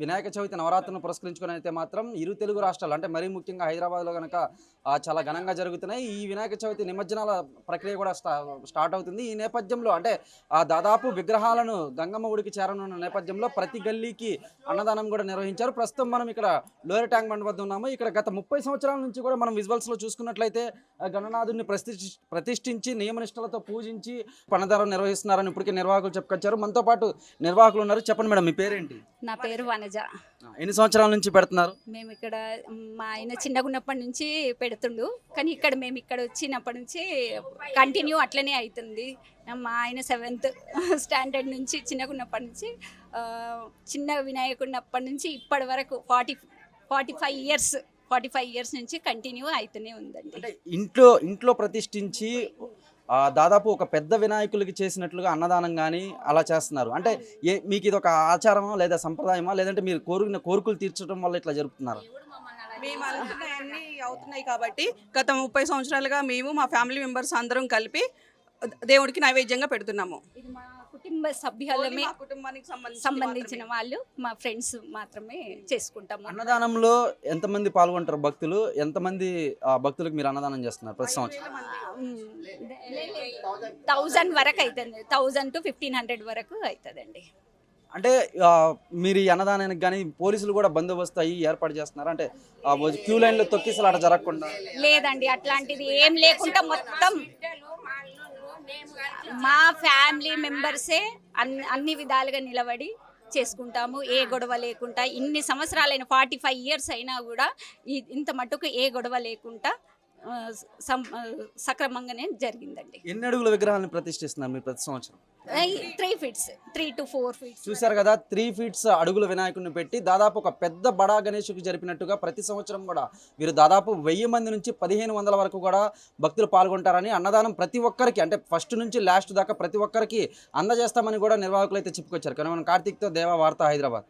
వినాయక చవితి నవరాత్రులను పురస్కరించుకొని అయితే మాత్రం ఇరు తెలుగు రాష్ట్రాలు అంటే మరీ ముఖ్యంగా హైదరాబాద్లో కనుక చాలా ఘనంగా జరుగుతున్నాయి. ఈ వినాయక చవితి నిమజ్జనాల ప్రక్రియ కూడా స్టా స్టార్ట్ అవుతుంది. ఈ నేపథ్యంలో అంటే ఆ దాదాపు విగ్రహాలను గంగమ్మ గుడికి చేరనున్న నేపథ్యంలో ప్రతి గల్లీకి అన్నదానం కూడా నిర్వహించారు. ప్రస్తుతం మనం ఇక్కడ లోయర్ ట్యాంక్ బండ్ వద్ద ఉన్నాము. ఇక్కడ గత ముప్పై సంవత్సరాల నుంచి కూడా మనం విజువల్స్లో చూసుకున్నట్లయితే గణనాథుడిని ప్రతిష్ఠి ప్రతిష్ఠించి నియమనిష్టలతో పూజించి పన్నదారం నిర్వహిస్తున్నారని ఇప్పటికే నిర్వాహకులు చెప్పుకొచ్చారు. మనతో పాటు నిర్వాహకులు ఉన్నారు. చెప్పండి మేడం మీ పేరేంటి? నా పేరు వన ఆ, ఎన్ని సంవత్సరాల నుంచి పెడుతున్నారు? మేము ఇక్కడ మా ఆయన చిన్నగా ఉన్నప్పటి నుంచి పెడుతుండు. కానీ ఇక్కడ మేము ఇక్కడ వచ్చినప్పటి నుంచి కంటిన్యూ అట్లనే అవుతుంది మా ఆయన సెవెంత్ స్టాండర్డ్ నుంచి చిన్నగా ఉన్నప్పటి నుంచి చిన్న వినాయకుడినప్పటి నుంచి ఇప్పటి వరకు forty forty five years forty five years నుంచి కంటిన్యూ అవుతూనే ఉందండి. ఇంట్లో ఇంట్లో ప్రతిష్ఠించి దాదాపు ఒక పెద్ద వినాయకులకి చేసినట్లుగా అన్నదానం కానీ అలా చేస్తున్నారు. అంటే ఏ మీకు ఇది ఒక ఆచారమా లేదా సంప్రదాయమా? లేదంటే మీరు కోరుకున్న కోరికలు తీర్చడం వల్ల ఇట్లా జరుపుతున్నారు? మేము అనుకున్నవన్నీ అవుతున్నాయి కాబట్టి గత ముప్పై సంవత్సరాలుగా మేము మా ఫ్యామిలీ మెంబర్స్ అందరం కలిపి దేవుడికి నైవేద్యంగా పెడుతున్నాము. ఇది మా కుటుంబ సభ్యులమే మా కుటుంబానికి సంబంధించి సంబంధించిన వాళ్ళు మా ఫ్రెండ్స్ మాత్రమే చేసుకుంటాము. అన్నదానంలో ఎంతమంది పాల్గొంటారు భక్తులు? ఎంతమంది ఆ, భక్తులకు మీరు అన్నదానం చేస్తున్నారు ప్రతి సంవత్సరం? థౌజండ్ వరకు అవుతుంది థౌజండ్ టు ఫిఫ్టీన్ హండ్రెడ్ వరకు అవుతుందండి అంటే మీరు ఈ అన్నదానానికి కానీ పోలీసులు కూడా బందోబస్తు అయ్యి ఏర్పాటు చేస్తున్నారు? అంటే క్యూ లైన్లో తొక్కిసలు అట్లా జరగకుండా? లేదండి అట్లాంటిది ఏం లేకుండా మొత్తం మా ఫ్యామిలీ మెంబర్సే అన్ని అన్ని విధాలుగా నిలబడి చేసుకుంటాము. ఏ గొడవ లేకుండా ఇన్ని సంవత్సరాలైన ఫార్టీ ఫైవ్ ఇయర్స్ అయినా కూడా ఇంత మట్టుకు ఏ గొడవ లేకుండా సక్రమంగానే జరిగిందండి. ఎన్ని అడుగుల విగ్రహాలను ప్రతిష్ఠిస్తున్నారు మీరు ప్రతి సంవత్సరం? Three feets three to four feets చూశారు కదా త్రీ ఫీట్స్ అడుగుల వినాయకుడిని పెట్టి దాదాపు ఒక పెద్ద బడా గణేషుకి జరిపినట్టుగా ప్రతి సంవత్సరం కూడా వీరు దాదాపు వెయ్యి మంది నుంచి పదిహేను వందల వరకు కూడా భక్తులు పాల్గొంటారని అన్నదానం ప్రతి ఒక్కరికి అంటే ఫస్ట్ నుంచి లాస్ట్ దాకా ప్రతి ఒక్కరికి అందజేస్తామని కూడా నిర్వాహకులు అయితే చెప్పుకొచ్చారు. కానీ మనం కార్తీక్తో దేవా వార్త హైదరాబాద్.